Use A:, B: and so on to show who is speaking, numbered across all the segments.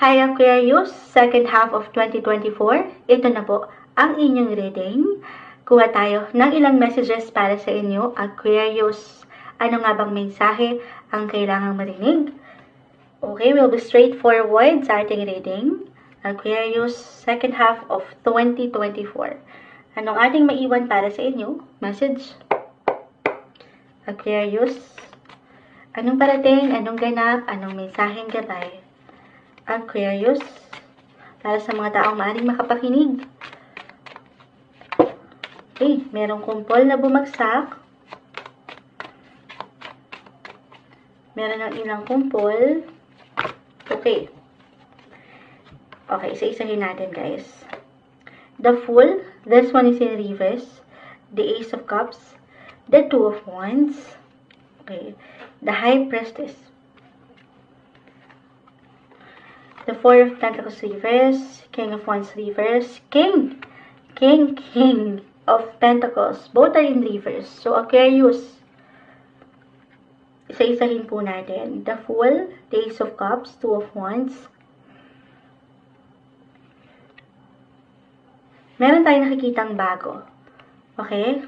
A: Hi Aquarius, second half of 2024. Ito na po ang inyong reading. Kuha tayo ng ilang messages para sa inyo, Aquarius. Ano nga bang mensahe ang kailangang marinig? Okay, we'll be straightforward sa ating reading. Aquarius, second half of 2024. Anong ating maiwan para sa inyo? Message. Aquarius, anong parating, anong ganap, anong mensaheng gabay? Aquarius, para sa mga taong maaaring makapakinig. Okay, merong kumpol na bumagsak. Meron ng ilang kumpol. Okay. Okay, isa-isahin natin guys. The Fool, this one is in reverse. The Ace of Cups, the Two of Wands. Okay. The High Priestess, the Four of Pentacles reverse, King of Wands reverse, King, King, King of Pentacles. Both are in reverse. So, Aquarius, isa-isahin po natin. The Fool, the Ace of Cups, Two of Wands. Meron tayong nakikitang bago. Okay?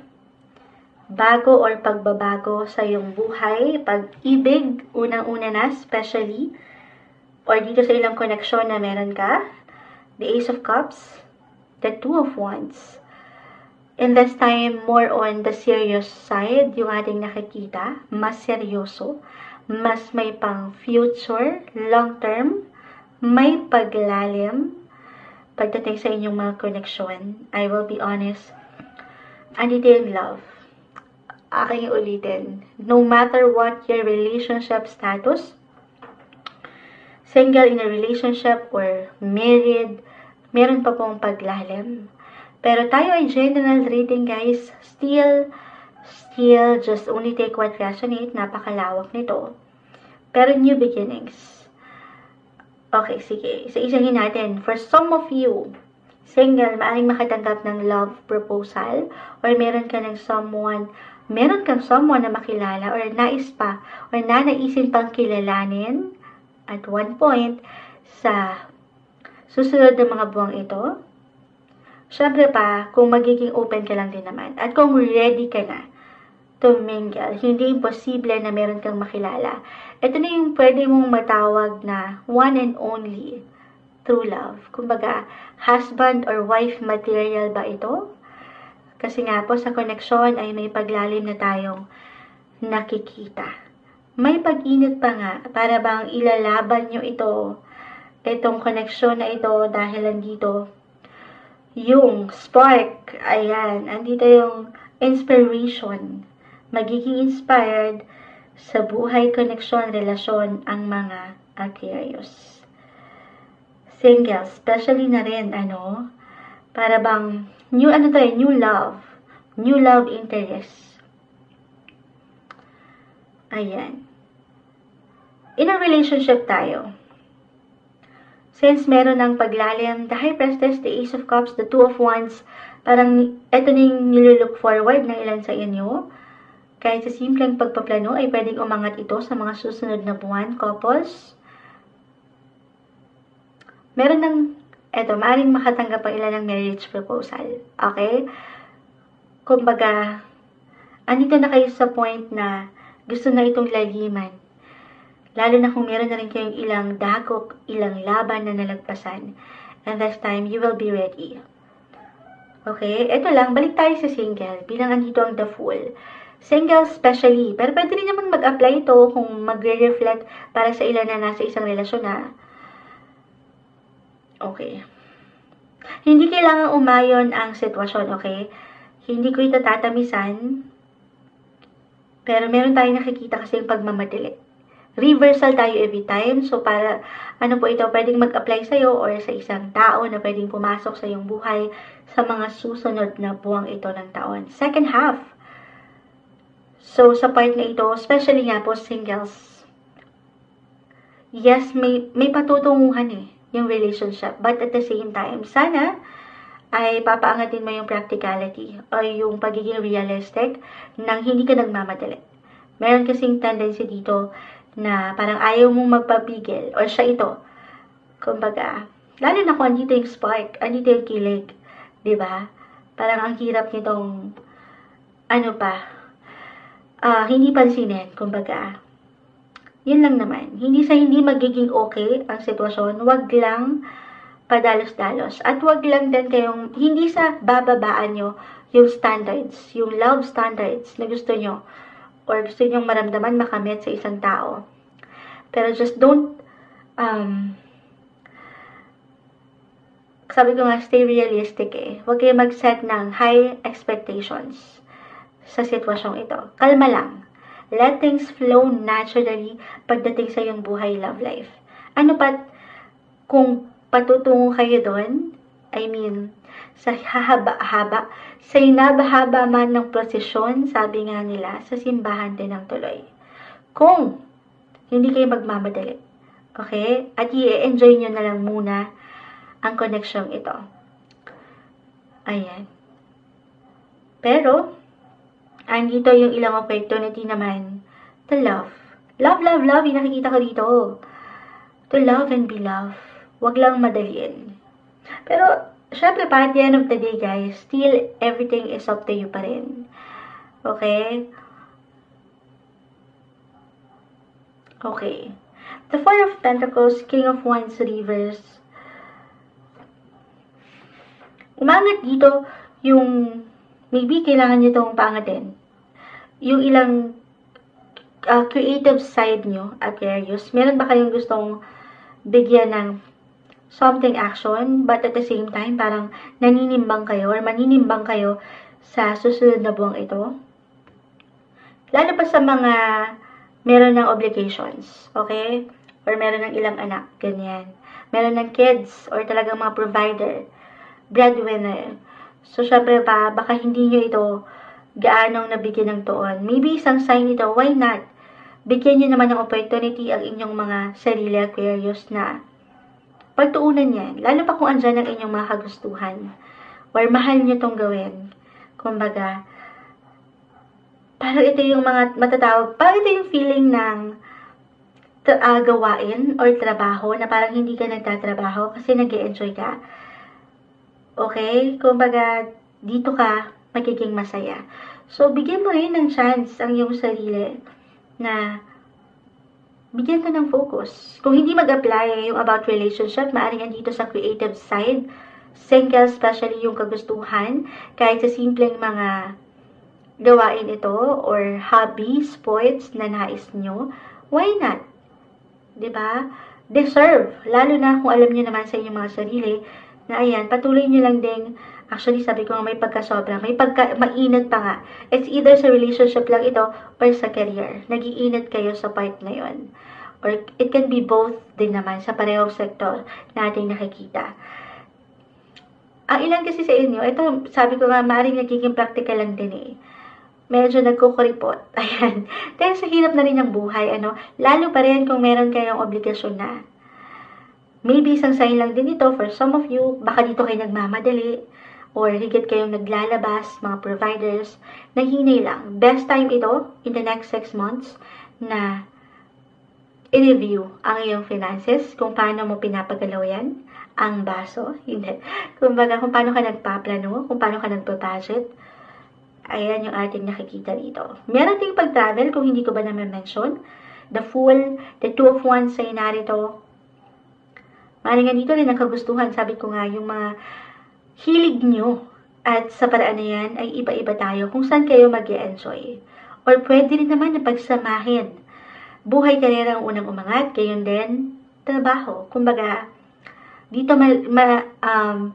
A: Bago or pagbabago sa iyong buhay, pag-ibig, unang-una na, especially, or dito sa ilang koneksyon na meron ka, the Ace of Cups, the Two of Wands. In this time, more on the serious side, yung ating nakikita, mas seryoso, mas may pang future, long term, may paglalim, pagdating sa inyong mga koneksyon, I will be honest, yung love. Aking ulitin, no matter what your relationship status, single in a relationship or married, meron pa pong paglalim. Pero tayo ay general reading guys, still, still, just only take what resonate, napakalawak nito. Pero new beginnings. Okay, sige, isa-isahin natin. For some of you, single, maaaring makatanggap ng love proposal or meron ka ng someone meron kang someone na makilala or nais pa or nanaisin pang kilalanin at one point sa susunod na mga buwang ito, syempre pa, kung magiging open ka lang din naman at kung ready ka na to mingle, hindi imposible na meron kang makilala. Ito na yung pwede mong matawag na one and only true love. Kumbaga, husband or wife material ba ito? Kasi nga po sa koneksyon ay may paglalim na tayong nakikita. May pag-init pa nga para bang ilalaban nyo ito, itong koneksyon na ito dahil andito yung spark, ayan, andito yung inspiration. Magiging inspired sa buhay, koneksyon, relasyon ang mga Aquarius. Single, especially na rin, ano, para bang new ano to eh, new love. New love interest. Ayan. In a relationship tayo. Since meron ng paglalim, the High Priestess, the Ace of Cups, the Two of Wands, parang ito na yung nililook forward ng ilan sa inyo. Kahit sa simpleng pagpaplano ay pwedeng umangat ito sa mga susunod na buwan, couples. Meron ng eto, maaaring makatanggap ang ilan ng marriage proposal. Okay? Kumbaga, andito na kayo sa point na gusto na itong laliman. Lalo na kung meron na rin kayong ilang dagok, ilang laban na nalagpasan. And this time, you will be ready. Okay? Ito lang, balik tayo sa single. Bilang andito ang the fool. Single especially. Pero pwede rin naman mag-apply ito kung magre-reflect para sa ilan na nasa isang relasyon na Okay. Hindi kailangan umayon ang sitwasyon, okay? Hindi ko ito tatamisan. Pero meron tayong nakikita kasi yung pagmamadali. Reversal tayo every time. So, para, ano po ito, pwedeng mag-apply sa'yo or sa isang tao na pwedeng pumasok sa iyong buhay sa mga susunod na buwang ito ng taon. Second half. So, sa part na ito, especially nga po singles, yes, may, may patutunguhan eh yung relationship. But at the same time, sana ay papaangatin mo yung practicality o yung pagiging realistic nang hindi ka nagmamadali. Meron kasing tendency dito na parang ayaw mong magpapigil or siya ito Kumbaga, lalo na kung andito yung spark, andito yung kilig. 'di ba? Parang ang hirap nitong, ano pa, ah hindi pansinin, kumbaga. Yun lang naman. Hindi sa hindi magiging okay ang sitwasyon, wag lang padalos-dalos. At wag lang din kayong, hindi sa bababaan nyo yung standards, yung love standards na gusto nyo or gusto nyo maramdaman makamit sa isang tao. Pero just don't, um, sabi ko nga, stay realistic eh. Huwag kayo mag-set ng high expectations sa sitwasyong ito. Kalma lang. Let things flow naturally pagdating sa iyong buhay love life. Ano pa, kung patutungo kayo doon, I mean, sa hahaba-haba, sa inabahaba man ng prosesyon, sabi nga nila, sa simbahan din ang tuloy. Kung hindi kayo magmamadali, okay? At i-enjoy nyo na lang muna ang koneksyong ito. Ayan. Pero, andito yung ilang opportunity naman to love. Love, love, love, yung nakikita ko dito. To love and be loved. Huwag lang madaliin. Pero, syempre, pa at the end of the day, guys, still, everything is up to you pa rin. Okay? Okay. The Four of Pentacles, King of Wands, Reverse, umangat dito yung maybe kailangan nyo itong paangatin. Yung ilang uh, creative side nyo, Aquarius. Meron ba kayong gustong bigyan ng something action, but at the same time, parang naninimbang kayo or maninimbang kayo sa susunod na buwang ito? Lalo pa sa mga meron ng obligations, okay? Or meron ng ilang anak, ganyan. Meron ng kids or talagang mga provider breadwinner. So, syempre pa, baka hindi nyo ito gaanong nabigyan ng tuon. Maybe isang sign ito, why not? Bigyan nyo naman ng opportunity ang inyong mga sarili Aquarius na pagtuunan yan. Lalo pa kung andyan ang inyong mga kagustuhan. Or mahal nyo tong gawin. Kumbaga, parang ito yung mga matatawag, parang ito yung feeling ng uh, gawain or trabaho na parang hindi ka nagtatrabaho kasi nag enjoy ka Okay? Kumbaga, dito ka magiging masaya. So, bigyan mo rin ng chance ang iyong sarili na bigyan ka ng focus. Kung hindi mag-apply yung about relationship, maaaring dito sa creative side, single, especially yung kagustuhan, kahit sa simpleng mga gawain ito or hobby, sports na nais nyo, why not? ba? Diba? Deserve. Lalo na kung alam nyo naman sa inyong mga sarili na ayan, patuloy nyo lang din, actually sabi ko nga may pagkasobra, may pagka, mainit pa nga. It's either sa relationship lang ito or sa career. Nagiinit kayo sa part na yon. Or it can be both din naman sa parehong sektor nating nakikita. Ang ilan kasi sa inyo, ito sabi ko nga, maaaring nagiging practical lang din eh medyo nagkukuripot. Ayan. Dahil sa hirap na rin ng buhay, ano, lalo pa rin kung meron kayong obligasyon na. Maybe isang sign lang din ito for some of you. Baka dito kayo nagmamadali or higit kayong naglalabas, mga providers. Naghinay lang. Best time ito in the next 6 months na i-review ang iyong finances, kung paano mo pinapagalaw yan, ang baso, hindi. Kung baga, kung paano ka nagpaplano, kung paano ka nagpa-budget, ayan yung ating nakikita dito. Meron ding pag-travel, kung hindi ko ba naman mention, the Fool, the Two of Wands ay narito, Maaaring nga dito rin ang kagustuhan, sabi ko nga, yung mga hilig nyo. At sa paraan na yan ay iba-iba tayo kung saan kayo mag enjoy Or pwede rin naman na pagsamahin. Buhay karera ang unang umangat, gayon din, trabaho. Kumbaga, dito ma, ma um,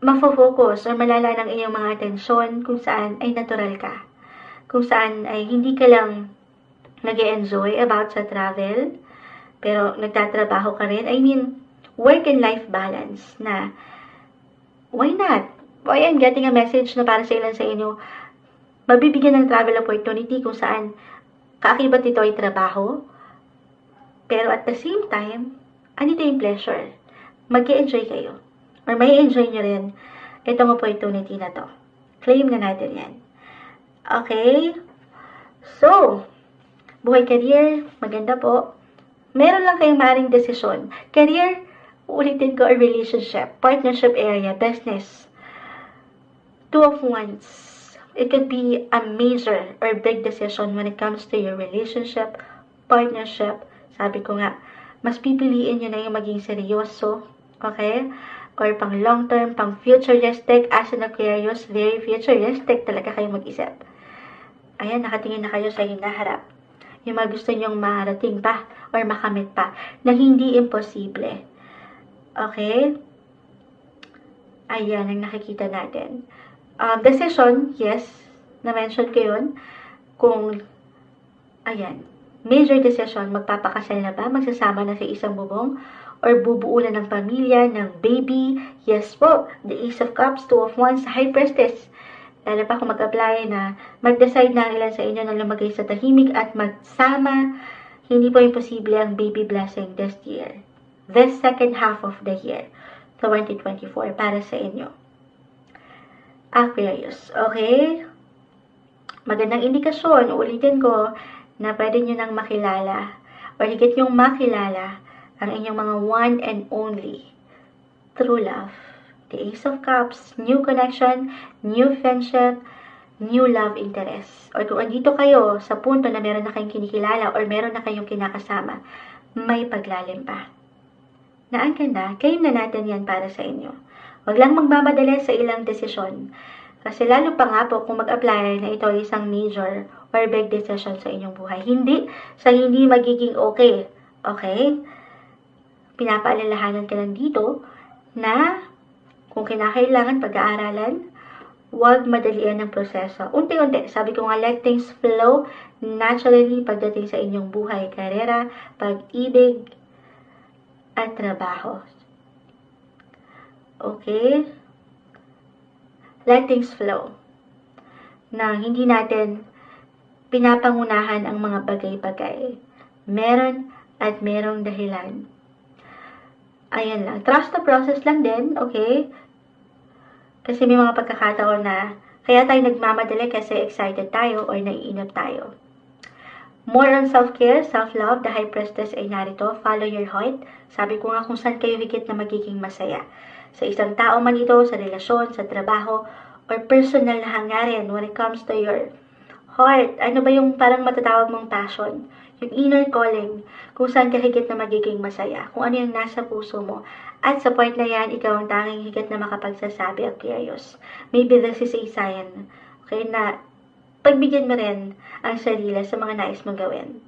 A: mafo-focus or malala ng iyong mga atensyon kung saan ay natural ka. Kung saan ay hindi ka lang nag enjoy about sa travel, pero nagtatrabaho ka rin. I mean, work and life balance na why not? Why I'm getting a message na para sa ilan sa inyo, mabibigyan ng travel opportunity kung saan kaakibat nito ay trabaho, pero at the same time, andito yung pleasure. mag enjoy kayo. Or may enjoy nyo rin itong opportunity na to. Claim na natin yan. Okay? So, buhay career, maganda po. Meron lang kayong maring desisyon. Career, Ulitin ko, relationship, partnership area, business. Two of Wands. It could be a major or big decision when it comes to your relationship, partnership. Sabi ko nga, mas pipiliin nyo na yung maging seryoso, okay? Or pang long term, pang futuristic, as an Aquarius, very futuristic talaga kayo mag-isip. Ayan, nakatingin na kayo sa hinaharap. Yung mga gusto nyong marating pa or makamit pa na hindi imposible. Okay? Ayan ang nakikita natin. Um, decision, yes, na-mention ko yun. Kung, ayan, major decision, magpapakasal na ba? Magsasama na sa isang bubong? Or bubuo na ng pamilya, ng baby? Yes po, the Ace of Cups, Two of Wands, High Priestess. Lalo pa kung mag-apply na mag-decide na ilan sa inyo na lumagay sa tahimik at magsama, hindi po imposible ang baby blessing this year. This second half of the year, 2024, para sa inyo. Aquarius, okay? Magandang indikasyon, ulitin ko, na pwede nyo nang makilala or higit yung makilala ang inyong mga one and only true love. The Ace of Cups, new connection, new friendship, new love interest. Or kung andito kayo sa punto na meron na kayong kinikilala or meron na kayong kinakasama, may paglalim pa. Na ang ganda, claim na natin yan para sa inyo. Huwag lang magmamadali sa ilang desisyon. Kasi lalo pa nga po kung mag-apply na ito ay isang major or big decision sa inyong buhay. Hindi sa hindi magiging okay. Okay? Pinapaalalahanan ka lang dito na kung kinakailangan pag-aaralan, huwag madalian ng proseso. Unti-unti, sabi ko nga, let things flow naturally pagdating sa inyong buhay, karera, pag-ibig, at trabaho. Okay? Let things flow. Na hindi natin pinapangunahan ang mga bagay-bagay. Meron at merong dahilan. Ayan lang. Trust the process lang din, okay? Kasi may mga pagkakataon na kaya tayo nagmamadali kasi excited tayo or naiinap tayo. More on self-care, self-love, the high priestess ay narito. Follow your heart. Sabi ko nga kung saan kayo higit na magiging masaya sa isang tao man ito, sa relasyon, sa trabaho, or personal na hangarin when it comes to your heart. Ano ba yung parang matatawag mong passion? Yung inner calling, kung saan ka higit na magiging masaya, kung ano yung nasa puso mo. At sa point na yan, ikaw ang tanging higit na makapagsasabi, Aquarius. Maybe this is a sign, okay, na pagbigyan mo rin ang sarili sa mga nais mong gawin.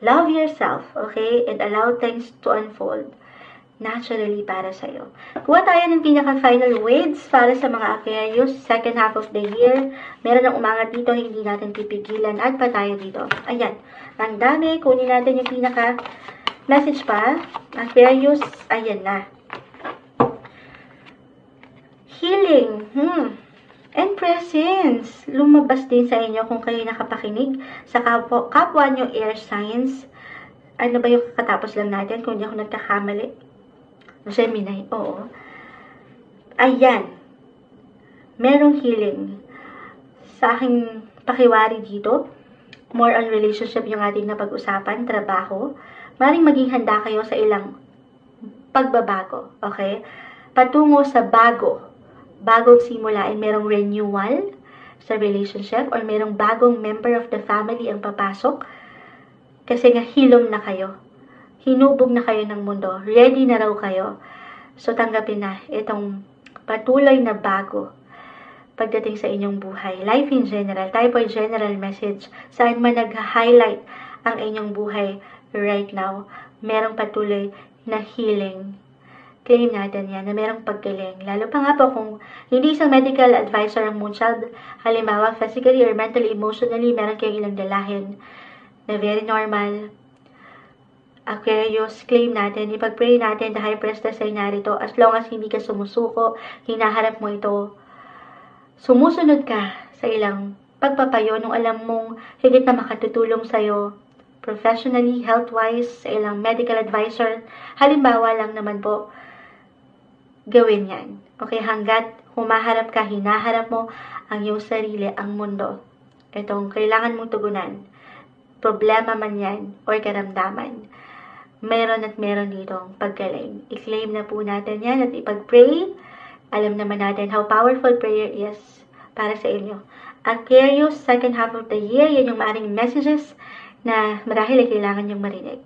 A: Love yourself, okay, and allow things to unfold naturally para sa'yo. Kuha tayo ng pinaka-final weights para sa mga Aquarius, second half of the year. Meron ng umangat dito, hindi natin pipigilan. At pa tayo dito. Ayan. Ang dami. Kunin natin yung pinaka-message pa. Aquarius, ayan na. Healing. Hmm. And presence. Lumabas din sa inyo kung kayo nakapakinig sa kapwa, kapwa nyo air signs. Ano ba yung katapos lang natin kung hindi ako nagkakamali? Gemini, oo. Ayan. Merong healing. Sa aking pakiwari dito, more on relationship yung ating napag-usapan, trabaho. Maring maging handa kayo sa ilang pagbabago, okay? Patungo sa bago. Bagong simulain, merong renewal sa relationship or merong bagong member of the family ang papasok kasi nga hilom na kayo hinubog na kayo ng mundo. Ready na raw kayo. So, tanggapin na itong patuloy na bago pagdating sa inyong buhay. Life in general. Tayo po general message. Saan man nag-highlight ang inyong buhay right now. Merong patuloy na healing. Claim natin yan na merong paggaling. Lalo pa nga po kung hindi isang medical advisor ang moonchild, halimbawa physically or mentally, emotionally, meron kayong ilang dalahin na very normal, Aquarius, claim natin, ipag-pray natin the high priestess ay narito as long as hindi ka sumusuko, hinaharap mo ito. Sumusunod ka sa ilang pagpapayo nung alam mong higit na makatutulong sa'yo professionally, health-wise, sa ilang medical advisor. Halimbawa lang naman po, gawin yan. Okay, hanggat humaharap ka, hinaharap mo ang iyong sarili, ang mundo. Itong kailangan mong tugunan. Problema man yan or karamdaman meron at meron ditong paggaling. I-claim na po natin yan at ipag-pray. Alam naman natin how powerful prayer is para sa inyo. Aquarius, second half of the year, yan yung maaring messages na marahil ay kailangan yung marinig.